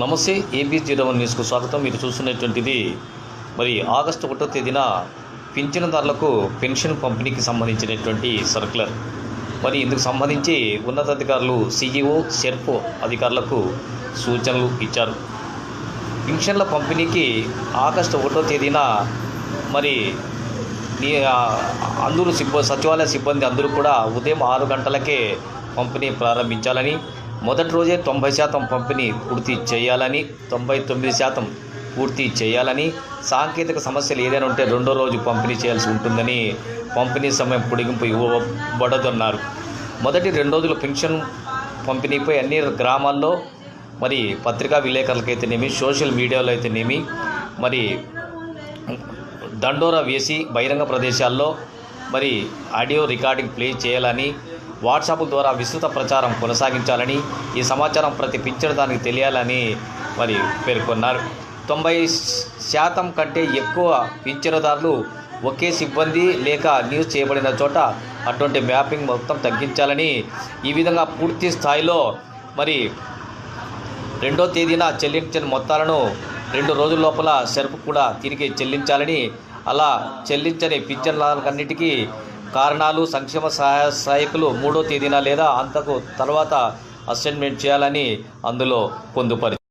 నమస్తే AB zero one న్యూస్కు స్వాగతం. మీరు చూస్తున్నటువంటిది మరి ఆగస్టు ఒకటో తేదీన పింఛనదారులకు పెన్షన్ పంపిణీకి సంబంధించినటువంటి సర్క్యులర్. మరి ఇందుకు సంబంధించి ఉన్నతాధికారులు సీఈఓ షెర్ప్ అధికారులకు సూచనలు ఇచ్చారు. పెన్షన్ల పంపిణీకి ఆగస్టు ఒకటో తేదీన మరి అందరూ సిబ్బంది సచివాలయ సిబ్బంది అందరూ కూడా ఉదయం ఆరు గంటలకే పంపిణీ ప్రారంభించాలని మొదటి రోజే తొంభై శాతం పంపిణీ పూర్తి చేయాలని తొంభై తొమ్మిది శాతం పూర్తి చేయాలని సాంకేతిక సమస్యలు ఏదైనా ఉంటే రెండో రోజు పంపిణీ చేయాల్సి ఉంటుందని పంపిణీ సమయం పొడిగింపు ఇవ్వబడదన్నారు. మొదటి రెండు రోజులు పెన్షన్ పంపిణీపై అన్ని గ్రామాల్లో మరి పత్రికా విలేకరులకైతేనేమి సోషల్ మీడియాలో అయితేనేమి మరి దండోరా వేసి బహిరంగ ప్రదేశాల్లో మరి ఆడియో రికార్డింగ్ ప్లే చేయాలని వాట్సాప్ ద్వారా విస్తృత ప్రచారం కొనసాగించాలని ఈ సమాచారం ప్రతి పింఛనదానికి తెలియాలని మరి పేర్కొన్నారు. తొంభై శాతం కంటే ఎక్కువ పింఛనుదారులు ఒకే సిబ్బంది లేక న్యూస్ చేయబడిన చోట అటువంటి మ్యాపింగ్ మొత్తం తగ్గించాలని ఈ విధంగా పూర్తి స్థాయిలో మరి రెండో తేదీన చెల్లించిన మొత్తాలను రెండు రోజుల లోపల సెరుపు కూడా తిరిగి చెల్లించాలని అలా చెల్లించని పింఛన్లన్నిటికీ కారణాలు సంక్షేమ సహాయ సహాయకులు మూడో తేదీన లేదా అంతకు తర్వాత అసైన్మెంట్ చేయాలని అందులో పొందుపరి